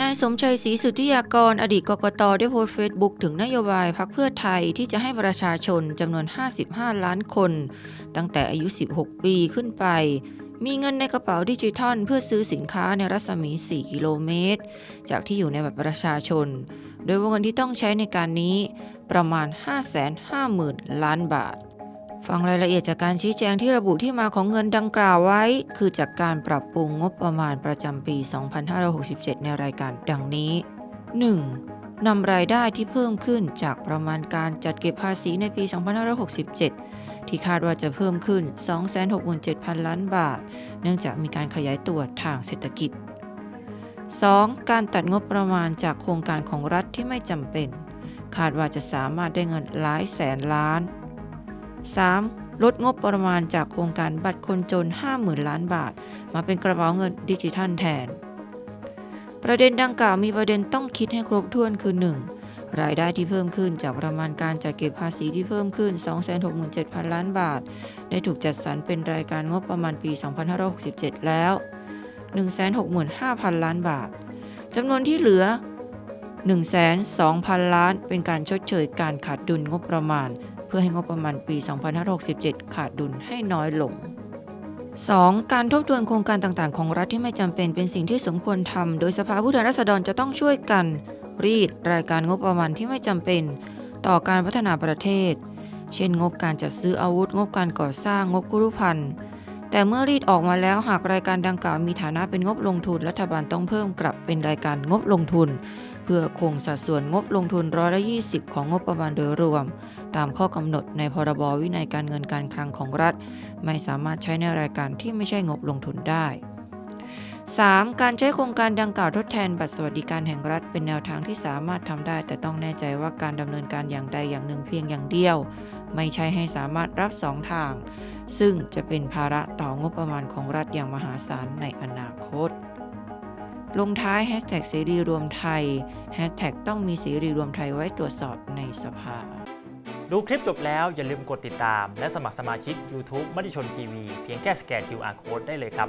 นายสมชัยศรีสุทธิยากร อดีตกกตได้โพสต์เฟซบุ๊กถึงนโยบายพักเพื่อไทยที่จะให้ประชาชนจำนวน 55 ล้านคน ตั้งแต่อายุ 16 ปีขึ้นไป มีเงินในกระเป๋าดิจิทัล เพื่อซื้อสินค้าในรัศมี 4 กิโลเมตร จากที่อยู่ในบัตรประชาชน โดยวงเงินที่ต้องใช้ในการนี้ประมาณ 550,000 ล้านบาท ฟังรายละเอียดจากการชี้แจงที่ระบุที่มาของเงินดังกล่าวไว้ คือจากการปรับปรุงงบประมาณประจำปี 2567 ในรายการดังนี้ 1. นำรายได้ที่เพิ่มขึ้นจากประมาณการจัดเก็บภาษีในปี 2567 ที่คาดว่าจะเพิ่มขึ้น 267,000 ล้านบาท เนื่องจากมีการขยายตัวทางเศรษฐกิจ 2. การตัดงบประมาณจากโครงการของรัฐที่ไม่จำเป็น คาดว่าจะสามารถได้เงินหลายแสนล้าน 3. ลดงบประมาณจากโครงการบัตรคนจน 50,000 ล้านบาท มาเป็นกระเป๋าเงินดิจิทัลแทน ประเด็นดังกล่าวมีประเด็นต้องคิดให้ครบถ้วนคือ 1. รายได้ที่เพิ่มขึ้นจากประมาณการจัดเก็บภาษีที่เพิ่มขึ้น 267,000 ล้านบาท ได้ถูกจัดสรรเป็นรายการงบประมาณปี 2567 แล้ว 165,000 ล้านบาทจำนวนที่เหลือ 102,000 ล้าน เป็นการชดเชยการขาดดุลงบประมาณ เพื่อให้งบประมาณปี 2567 ขาดดุลให้น้อยลง 2. การทบทวนโครงการต่างๆ ของรัฐที่ไม่จำเป็นเป็นสิ่งที่สมควรทำโดยสภาผู้แทนราษฎรจะต้องช่วยกัน รีดรายการงบประมาณที่ไม่จำเป็น ต่อการพัฒนาประเทศ เช่น งบการจัดซื้ออาวุธ งบการก่อสร้าง งบกุรุพันธ์ แต่เมื่อรีดออกมาแล้วหากรายการดังกล่าวมีฐานะเป็นงบลงทุน รัฐบาลต้องเพิ่มกลับเป็นรายการงบลงทุน เพื่อคงสัดส่วนงบลงทุนร้อยละ20 ของงบประมาณโดยรวม ตามข้อกำหนดในพรบวินัยการเงินการคลังของรัฐ ไม่สามารถใช้ในรายการที่ไม่ใช่งบลงทุนได้ 3. การใช้โครงการดังกล่าวทดแทนบัตรสวัสดิการแห่งรัฐเป็นแนวทางที่สามารถทำได้ แต่ต้องแน่ใจว่าการดำเนินการอย่างใดอย่างหนึ่งเพียงอย่างเดียว ไม่ใช่ให้สามารถรับสองทาง ซึ่งจะเป็นภาระต่องบประมาณของรัฐอย่างมหาศาลในอนาคต ลงท้ายแฮชแท็กเสรีรวมไทยแฮชแท็กต้องมีเสรีรวมไทยไว้ตรวจสอบในสภา ดูคลิปจบแล้วอย่าลืมกดติดตาม และสมัครสมาชิก YouTube มติชนทีวีเพียงแค่สแกน QR Code ได้เลยครับ